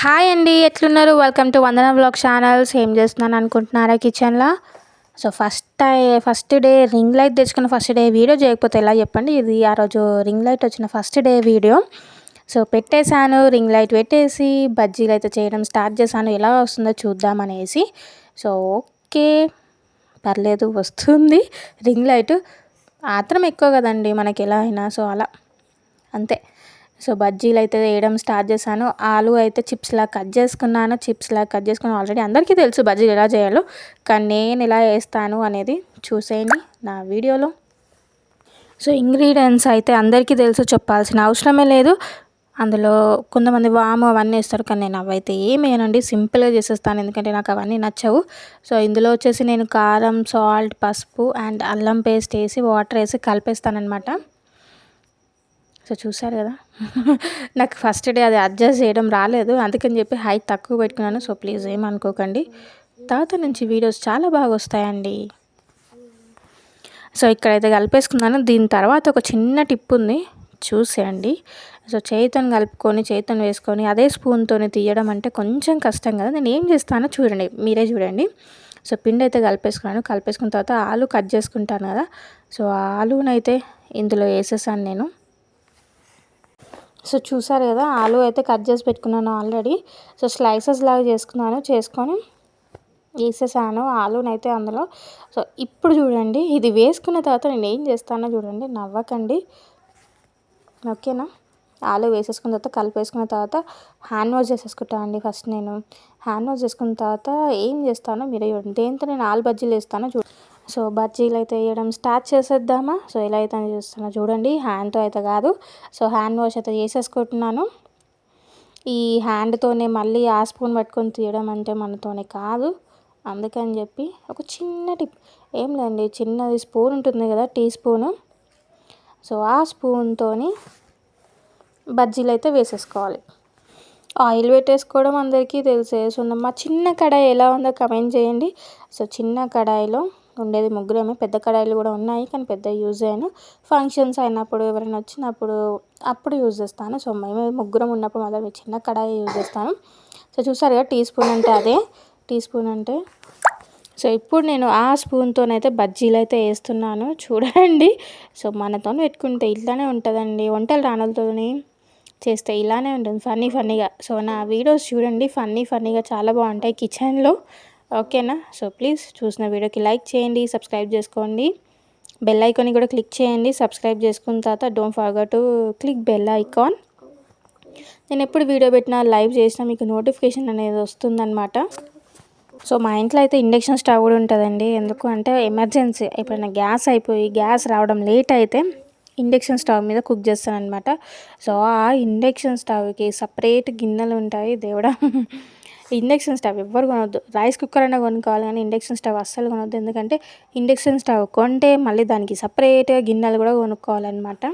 Hi అండి ఎట్లున్నారు? Welcome to Vandana blog channels ఏం చేస్తున్నాను అనుకుంటున్నారా కిచెన్లో so first tie first day ring light తెచ్చుకున్న ఫస్ట్ డే వీడియో చేయకపోతే ఎలా చెప్పండి? ఇది ఆ రోజు రింగ్ లైట్ వచ్చిన ఫస్ట్ డే వీడియో సో పెట్టేశాను రింగ్ లైట్ పెట్టేసి బజ్జీలు అయితే చేయడం స్టార్ట్ చేశాను. ఎలా వస్తుందో చూద్దామనేసి సో ఓకే. పర్లేదు వస్తుంది. రింగ్ లైట్ ఆత్రం ఎక్కువ కదండి మనకి ఎలా అయినా. సో అలా. అంతే. సో బజ్జీలు అయితే వేయడం స్టార్ట్ చేశాను. ఆలు అయితే చిప్స్లా కట్ చేసుకున్నాను. చిప్స్లా కట్ చేసుకుని ఆల్రెడీ అందరికీ తెలుసు బజ్జీలు ఎలా చేయాలో. కానీ నేను ఎలా వేస్తాను అనేది చూసేయండి నా వీడియోలో. సో ఇంగ్రీడియంట్స్ అయితే అందరికీ తెలుసు చెప్పాల్సిన అవసరమే లేదు. అందులో కొంతమంది వాము అవన్నీ వేస్తారు కానీ నేను అవైతే ఏం వేయనండి. సింపుల్గా చేసేస్తాను ఎందుకంటే నాకు అవన్నీ నచ్చవు. సో ఇందులో వచ్చేసి నేను కారం సాల్ట్ పసుపు అండ్ అల్లం పేస్ట్ వేసి వాటర్ వేసి కలిపేస్తానమాట సో చూసారు కదా. నాకు ఫస్ట్ డే అది అడ్జస్ట్ చేయడం రాలేదు. అందుకని చెప్పి హైట్ తక్కువ పెట్టుకున్నాను. సో ప్లీజ్ ఏమనుకోకండి తర్వాత నుంచి వీడియోస్ చాలా బాగా వస్తాయండి. సో ఇక్కడైతే కలిపేసుకున్నాను. దీని తర్వాత ఒక చిన్న టిప్ ఉంది. చూసేయండి. సో చేతిని కలుపుకొని చేతిని వేసుకొని అదే స్పూన్తో తీయడం అంటే కొంచెం కష్టం కదా. నేను ఏం చేస్తానో చూడండి. మీరే చూడండి. సో పిండి అయితే కలిపేసుకున్నాను. కలిపేసుకున్న తర్వాత ఆలు కట్ చేసుకుంటాను కదా. సో ఆలునైతే ఇందులో వేసేసాను నేను. సో చూసారు కదా ఆలు అయితే కట్ చేసి పెట్టుకున్నాను ఆల్రెడీ. సో స్లైసెస్ లాగా చేసుకున్నాను చేసుకొని వేసేసాను ఆలునైతే అందులో. సో ఇప్పుడు చూడండి ఇది వేసుకున్న తర్వాత నేను ఏం చేస్తానో చూడండి నవ్వకండి. ఓకేనా? ఆలు వేసేసుకున్న తర్వాత కలిపేసుకున్న తర్వాత హ్యాండ్ వాష్ చేసేసుకుంటా అండి ఫస్ట్ నేను. హ్యాండ్ వాష్ చేసుకున్న తర్వాత ఏం చేస్తానో మీరే చూడండి. దేంతో నేను ఆలు బజ్జీలు వేస్తానో చూడండి. సో బజ్జీలు అయితే వేయడం స్టార్ట్ చేసేద్దామా? సో ఎలా అయితే అని చూస్తున్నా చూడండి హ్యాండ్తో అయితే కాదు. సో హ్యాండ్ వాష్ అయితే చేసేసుకుంటున్నాను. ఈ హ్యాండ్తోనే మళ్ళీ ఆ స్పూన్ పట్టుకొని తీయడం అంటే మనతోనే కాదు. అందుకని చెప్పి ఒక చిన్న టిప్. ఏం లేదండి చిన్నది స్పూన్ ఉంటుంది కదా టీ స్పూను సో ఆ స్పూన్తోని బజ్జీలు అయితే వేసేసుకోవాలి. ఆయిల్ పెట్టేసుకోవడం అందరికీ తెలిసేసి మా చిన్న కడాయి ఎలా ఉందో కమెంట్ చేయండి. సో చిన్న కడాయిలో ఉండేది ముగ్గురమే. పెద్ద కడాయిలు కూడా ఉన్నాయి కానీ పెద్ద యూజ్ అయ్యాను ఫంక్షన్స్ అయినప్పుడు ఎవరైనా వచ్చినప్పుడు అప్పుడు యూజ్ చేస్తాను. సో మేము ముగ్గురం ఉన్నప్పుడు మాత్రం చిన్న కడాయి యూజ్ చేస్తాను. సో చూసారు కదా టీ స్పూన్ అంటే అదే. టీ స్పూన్ అంటే సో ఇప్పుడు నేను ఆ స్పూన్తోనైతే బజ్జీలు అయితే వేస్తున్నాను. చూడండి. సో మనతో పెట్టుకుంటే ఇట్లానే ఉంటుందండి. వంటలు రానలతోని చేస్తే ఇలానే ఉంటుంది. ఫన్నీ ఫన్నీగా. సో నా వీడియోస్ చూడండి. ఫన్నీ ఫన్నీగా చాలా బాగుంటాయి కిచెన్లో. ఓకేనా? సో ప్లీజ్ చూసిన వీడియోకి లైక్ చేయండి సబ్స్క్రైబ్ చేసుకోండి. బెల్ ఐకాన్ కూడా క్లిక్ చేయండి సబ్స్క్రైబ్ చేసుకున్న తర్వాత don't forget to click bell icon. నేను ఎప్పుడు వీడియో పెట్టినా లైవ్ చేసినా మీకు నోటిఫికేషన్ అనేది వస్తుందన్నమాట. సో మా ఇంట్లో అయితే ఇండక్షన్ స్టవ్ కూడా ఉంటుందండి. ఎందుకు అంటే ఎమర్జెన్సీ ఎప్పుడైనా గ్యాస్ అయిపోయి గ్యాస్ రావడం లేట్ అయితే ఇండక్షన్ స్టవ్ మీద కుక్ చేస్తాను అనమాట సో ఆ ఇండక్షన్ స్టవ్కి సపరేట్ గిన్నెలు ఉంటాయి దేవుడా. ఇండక్షన్ స్టవ్ ఎవ్వరు కొనవద్దు రైస్ కుక్కర్ అయినా కొనుక్కోవాలి కానీ ఇండక్షన్ స్టవ్ అస్సలు కొనవద్దు ఎందుకంటే ఇండక్షన్ స్టవ్ కొంటే మళ్ళీ దానికి సపరేట్గా గిన్నెలు కూడా కొనుక్కోవాలన్నమాట.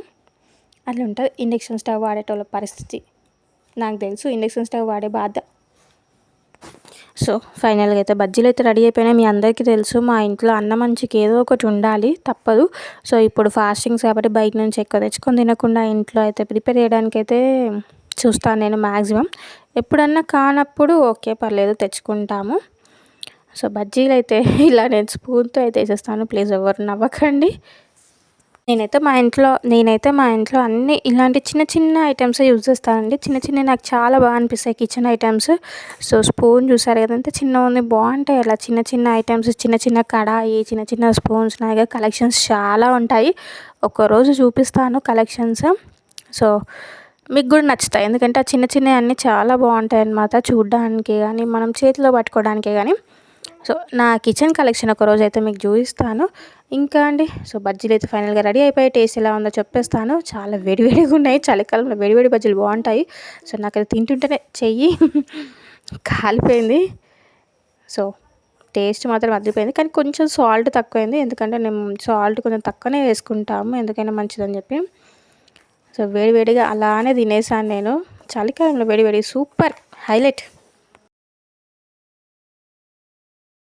అట్లా ఉంటుంది ఇండక్షన్ స్టవ్ వాడేటోళ్ళ పరిస్థితి. నాకు తెలుసు ఇండక్షన్ స్టవ్ వాడే బాధ. సో ఫైనల్గా అయితే బజ్జీలు అయితే రెడీ అయిపోయినాయి. మీ అందరికీ తెలుసు మా ఇంట్లో అన్నం మంచికి ఏదో ఒకటి ఉండాలి. తప్పదు. సో ఇప్పుడు ఫాస్టింగ్స్ కాబట్టి బయట నుంచి ఎక్కువ తెచ్చుకొని తినకుండా ఇంట్లో అయితే ప్రిపేర్ చేయడానికైతే చూస్తాను నేను మ్యాక్సిమం ఎప్పుడన్నా కానప్పుడు ఓకే పర్లేదు తెచ్చుకుంటాము. సో బజ్జీలు అయితే ఇలా నేను స్పూన్తో అయితే వేసేస్తాను. ప్లీజ్ ఎవరు నవ్వకండి. నేనైతే మా ఇంట్లో నేనైతే మా ఇంట్లో అన్ని ఇలాంటి చిన్న చిన్న ఐటమ్స్ యూజ్ చేస్తానండి. చిన్న చిన్న నాకు చాలా బాగా అనిపిస్తాయి కిచెన్ ఐటమ్స్. సో స్పూన్ చూసారు కదంటే చిన్న ఉంది బాగుంటాయి. అలా చిన్న చిన్న ఐటమ్స్ చిన్న చిన్న కడాయి చిన్న చిన్న స్పూన్స్ నా కలెక్షన్స్ చాలా ఉంటాయి. ఒక్కరోజు చూపిస్తాను కలెక్షన్స్. సో మీకు కూడా నచ్చుతాయి. ఎందుకంటే ఆ చిన్న చిన్నవి అన్నీ చాలా బాగుంటాయి అన్నమాట చూడడానికి కానీ మనం చేతిలో పట్టుకోవడానికే కానీ సో నా కిచెన్ కలెక్షన్ ఒక రోజు అయితే మీకు చూపిస్తాను. ఇంకా అండి సో బజ్జీలు అయితే ఫైనల్గా రెడీ అయిపోయి టేస్ట్ ఎలా ఉందో చెప్పేస్తాను. చాలా వేడివేడిగా ఉన్నాయి. చలికాలంలో వేడివేడి బజ్జీలు బాగుంటాయి. సో నాకు అది తింటుంటేనే చెయ్యి కాలిపోయింది. సో టేస్ట్ మాత్రం అదిరిపోయింది. కానీ కొంచెం సాల్ట్ తక్కువైంది. ఎందుకంటే మేము సాల్ట్ కొంచెం తక్కువనే వేసుకుంటాము. ఎందుకైనా మంచిదని చెప్పి. సో వేడివేడిగా అలానే తినేసాను నేను చలికాలంలో వేడివేడి సూపర్ హైలైట్.